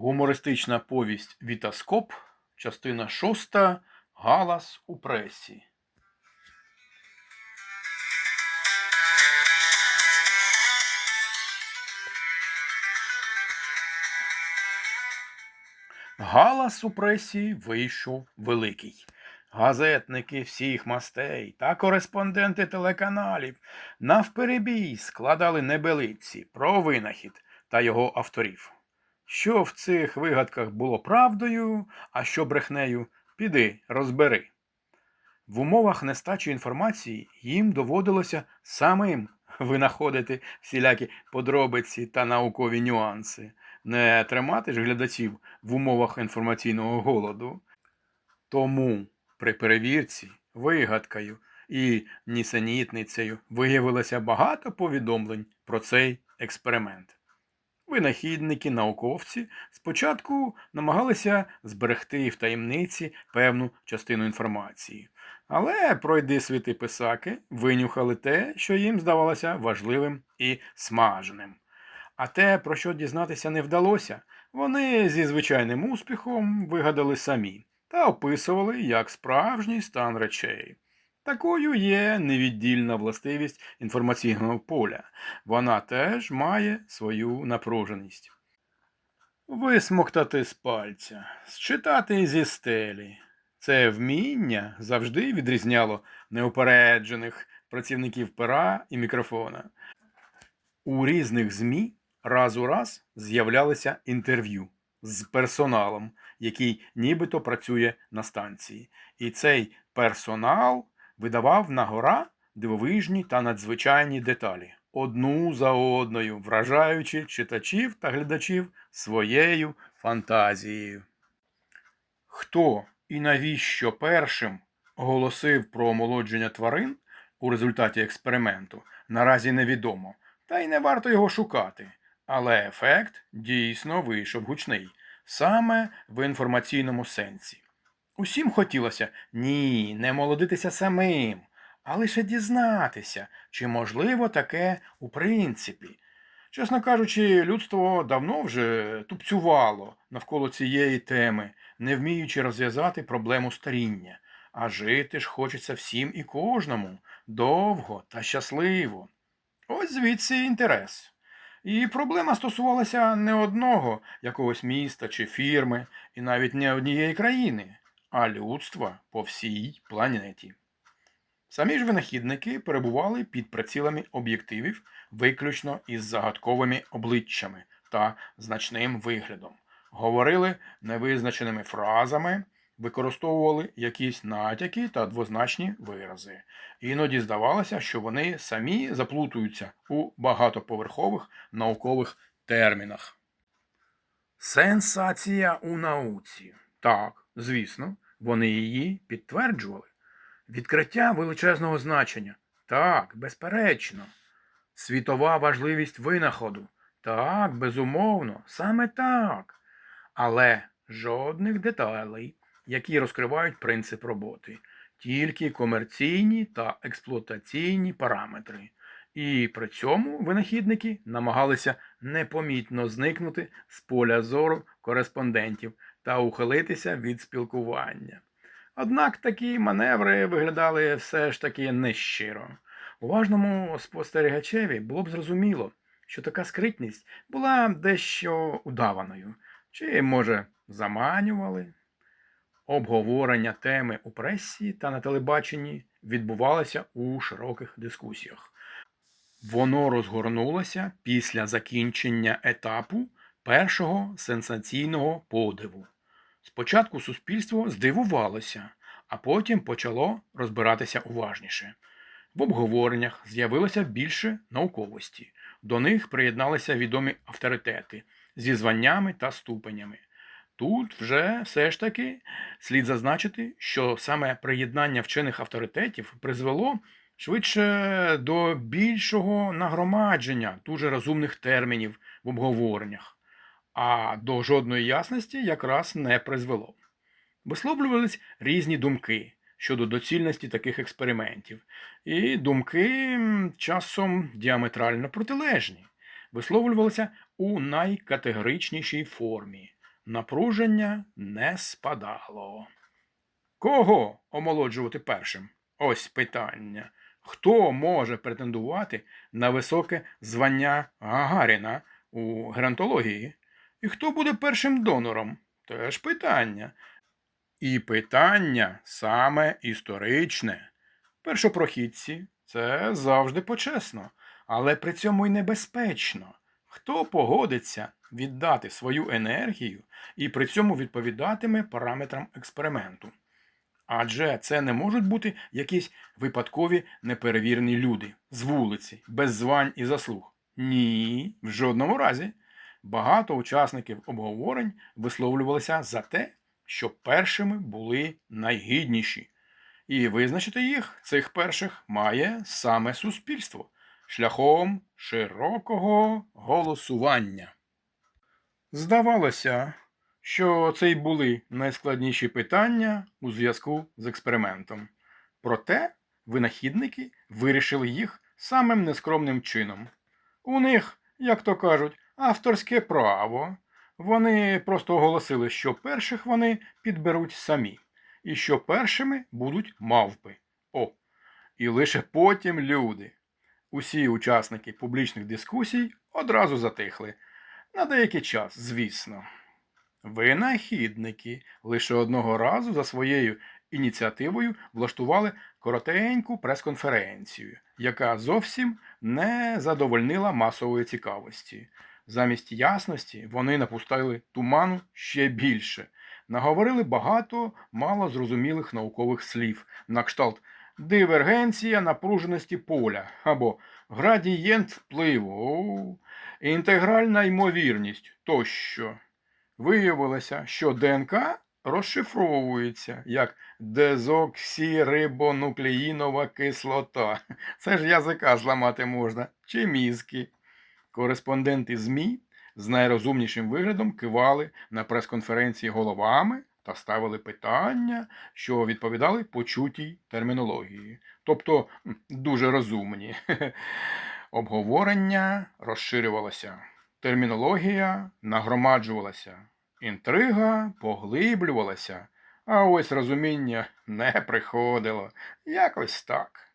Гумористична повість Вітаскоп, частина шоста. Галас у пресі. Галас у пресі вийшов великий. Газетники всіх мастей та кореспонденти телеканалів навперебій складали небелиці про винахід та його авторів. Що в цих вигадках було правдою, а що брехнею, піди розбери. В умовах нестачі інформації їм доводилося самим винаходити всілякі подробиці та наукові нюанси, не тримати ж глядачів в умовах інформаційного голоду. Тому при перевірці, вигадкою і нісенітницею виявилося багато повідомлень про цей експеримент. Винахідники, науковці спочатку намагалися зберегти в таємниці певну частину інформації, але пройди світи писаки винюхали те, що їм здавалося важливим і смаженим. А те, про що дізнатися не вдалося, вони зі звичайним успіхом вигадали самі та описували як справжній стан речей. Такою є невіддільна властивість інформаційного поля. Вона теж має свою напруженість. Висмоктати з пальця, считати зі стелі. Це вміння завжди відрізняло неупереджених працівників пера і мікрофона. У різних ЗМІ раз у раз з'являлися інтерв'ю з персоналом, який нібито працює на станції. І цей персонал видавав на гора дивовижні та надзвичайні деталі, одну за одною, вражаючи читачів та глядачів своєю фантазією. Хто і навіщо першим оголосив про омолодження тварин у результаті експерименту, наразі невідомо, та й не варто його шукати. Але ефект дійсно вийшов гучний, саме в інформаційному сенсі. Усім хотілося ні, не молодитися самим, а лише дізнатися, чи можливо таке у принципі. Чесно кажучи, людство давно вже тупцювало навколо цієї теми, не вміючи розв'язати проблему старіння. А жити ж хочеться всім і кожному довго та щасливо. Ось звідси інтерес. І проблема стосувалася не одного якогось міста чи фірми, і навіть не однієї країни, а людства по всій планеті. Самі ж винахідники перебували під прицілами об'єктивів виключно із загадковими обличчями та значним виглядом, говорили невизначеними фразами, використовували якісь натяки та двозначні вирази. Іноді здавалося, що вони самі заплутуються у багатоповерхових наукових термінах. Сенсація у науці. Так, звісно, вони її підтверджували. Відкриття величезного значення. Так, безперечно. Світова важливість винаходу. Так, безумовно, саме так. Але жодних деталей, які розкривають принцип роботи, тільки комерційні та експлуатаційні параметри. І при цьому винахідники намагалися непомітно зникнути з поля зору кореспондентів та ухилитися від спілкування. Однак такі маневри виглядали все ж таки нещиро. Уважному спостерігачеві було б зрозуміло, що така скритність була дещо удаваною, чи, може, заманювали. Обговорення теми у пресі та на телебаченні відбувалося у широких дискусіях. Воно розгорнулося після закінчення етапу першого сенсаційного подиву. Спочатку суспільство здивувалося, а потім почало розбиратися уважніше. В обговореннях з'явилося більше науковості. До них приєдналися відомі авторитети зі званнями та ступенями. Тут вже все ж таки слід зазначити, що саме приєднання вчених авторитетів призвело швидше до більшого нагромадження дуже розумних термінів в обговореннях а до жодної ясності якраз не призвело. Висловлювались різні думки щодо доцільності таких експериментів, і думки часом діаметрально протилежні, висловлювалися у найкатегоричнішій формі. напруження не спадало. Кого омолоджувати першим? Ось питання. Хто може претендувати на високе звання Гагаріна у геронтології? І хто буде першим донором? Теж питання. І питання саме історичне. Першопрохідці це завжди почесно, але при цьому й небезпечно. Хто погодиться віддати свою енергію і при цьому відповідатиме параметрам експерименту? Адже це не можуть бути якісь випадкові неперевірені люди з вулиці, без звань і заслуг. Ні, в жодному разі. Багато учасників обговорень висловлювалися за те, що першими були найгідніші. І визначити їх, цих перших, має саме суспільство шляхом широкого голосування. Здавалося, що це й були найскладніші питання у зв'язку з експериментом. Проте винахідники вирішили їх самим нескромним чином. У них, як то кажуть, авторське право. Вони просто оголосили, що перших вони підберуть самі, і що першими будуть мавпи. О, і лише потім люди. Усі учасники публічних дискусій одразу затихли. На деякий час, звісно. Винахідники лише одного разу за своєю ініціативою влаштували коротеньку прес-конференцію, яка зовсім не задовольнила масової цікавості. Замість ясності вони напустили туману ще більше, наговорили багато мало зрозумілих наукових слів на кшталт дивергенція напруженості поля або градієнт впливу, інтегральна ймовірність тощо. Виявилося, що ДНК розшифровується як дезоксірибонуклеїнова кислота. Це ж язика зламати можна, чи мізки. Кореспонденти ЗМІ з найрозумнішим виглядом кивали на прес-конференції головами та ставили питання, що відповідали почутій термінології, тобто дуже розумні. Обговорення розширювалося, термінологія нагромаджувалася, інтрига поглиблювалася, а ось розуміння не приходило. Якось так.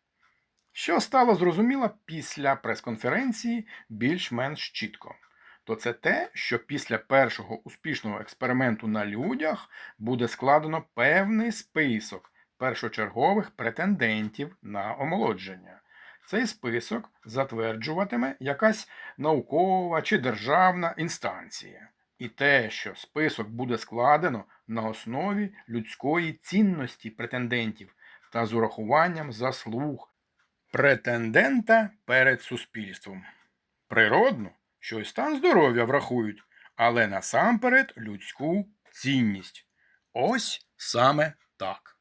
Що стало зрозуміло після прес-конференції більш-менш чітко, то це те, що після першого успішного експерименту на людях буде складено певний список першочергових претендентів на омолодження. Цей список затверджуватиме якась наукова чи державна інстанція. І те, що список буде складено на основі людської цінності претендентів та з урахуванням заслуг претендента перед суспільством. Природно, що й стан здоров'я врахують, але насамперед людську цінність. Ось саме так.